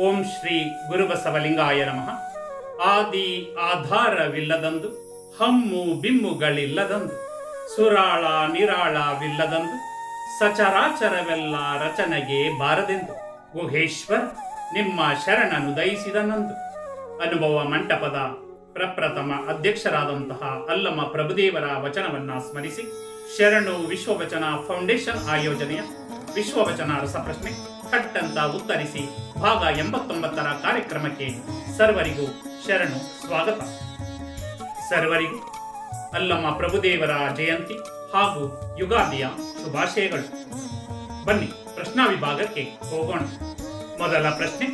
ಓಂ ಶ್ರೀ ಗುರುಬಸವಲಿಂಗಾಯ ನಮಃ. ಆದಿ ಆಧಾರವಿಲ್ಲದಂದು, ಹಮ್ಮು ಬಿಮ್ಮುಗಳಿಲ್ಲದಂದು, ಸುರಾಳ ನಿರಾಳವಿಲ್ಲದಂದು, ಸಚರಾಚರವೆಲ್ಲ ರಚನೆಗೆ ಬಾರದೆಂದು, ಗುಹೇಶ್ವರ್ ನಿಮ್ಮ ಶರಣನು ದಯಿಸಿದನಂದು ಅನುಭವ ಮಂಟಪದ ಪ್ರಪ್ರಥಮ ಅಧ್ಯಕ್ಷರಾದಂತಹ ಅಲ್ಲಮ್ಮ ಪ್ರಭುದೇವರ ವಚನವನ್ನ ಸ್ಮರಿಸಿ, ಶರಣು ವಿಶ್ವವಚನ ಫೌಂಡೇಶನ್ ಆಯೋಜನೆಯ ವಿಶ್ವವಚನ ಪ್ರಶ್ನೆ. ಥಟ್ ಅಂತ ಉತ್ತರಿಸಿ ಭಾಗ ಎಂಬತ್ತೊಂಬತ್ತರ ಕಾರ್ಯಕ್ರಮಕ್ಕೆ ಸರ್ವರಿಗೂ ಶರಣು ಸ್ವಾಗತ. ಸರ್ವರಿಗೂ ಅಲ್ಲಮ್ಮ ಪ್ರಭುದೇವರ ಜಯಂತಿ ಹಾಗೂ ಯುಗಾದಿಯ ಶುಭಾಶಯಗಳು. ಬನ್ನಿ ಪ್ರಶ್ನಾ ವಿಭಾಗಕ್ಕೆ ಹೋಗೋಣ. ಮೊದಲ ಪ್ರಶ್ನೆ.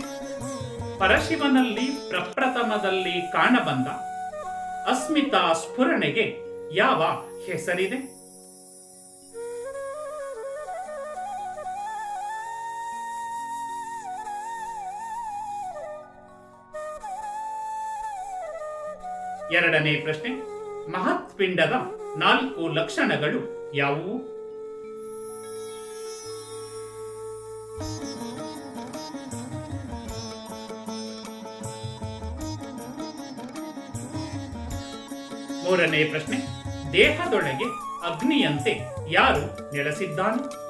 ಪರಶಿವನಲ್ಲಿ ಪ್ರಪ್ರಥಮದಲ್ಲಿ ಕಾಣಬಂದ ಅಸ್ಮಿತಾ ಸ್ಫುರಣೆಗೆ ಯಾವ ಹೆಸರಿದೆ? ಎರಡನೇ ಪ್ರಶ್ನೆ ಮಹತ್ಪಿಂಡದ ನಾಲ್ಕು ಲಕ್ಷಣಗಳು ಯಾವುವು? ಮೂರನೇ ಪ್ರಶ್ನೆ ದೇಹದೊಳಗೆ ಅಗ್ನಿಯಂತೆ ಯಾರು ನೆಲೆಸಿದ್ದಾನೆ?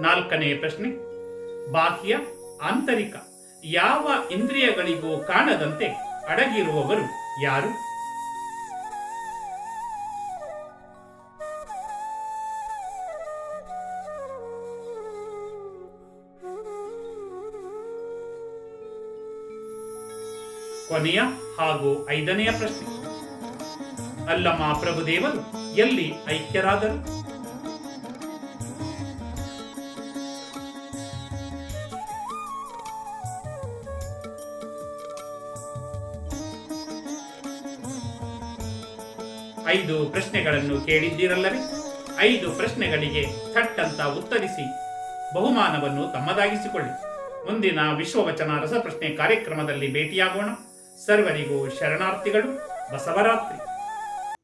ನಾಲ್ಕನೇ ಪ್ರಶ್ನೆ. ಬಾಹ್ಯ, ಆಂತರಿಕ, ಯಾವ ಇಂದ್ರಿಯಗಳಿಗೂ ಕಾಣದಂತೆ ಅಡಗಿರುವವರು ಯಾರು? ಕೊನೆಯ ಹಾಗೂ ಐದನೆಯ ಪ್ರಶ್ನೆ. ಅಲ್ಲಮ್ಮ ಪ್ರಭುದೇವರು ಎಲ್ಲಿ ಐಕ್ಯರಾದರು? ಐದು ಪ್ರಶ್ನೆಗಳನ್ನು ಕೇಳಿದ್ದೀರಲ್ಲವೇ? ಐದು ಪ್ರಶ್ನೆಗಳಿಗೆ ಥಟ್ಟಂತ ಉತ್ತರಿಸಿ ಬಹುಮಾನವನ್ನು ತಮ್ಮದಾಗಿಸಿಕೊಳ್ಳಿ. ಮುಂದಿನ ವಿಶ್ವವಚನ ರಸಪ್ರಶ್ನೆ ಕಾರ್ಯಕ್ರಮದಲ್ಲಿ ಭೇಟಿಯಾಗೋಣ. ಸರ್ವರಿಗೂ ಶರಣಾರ್ಥಿಗಳು, ಬಸವರಾತ್ರಿ.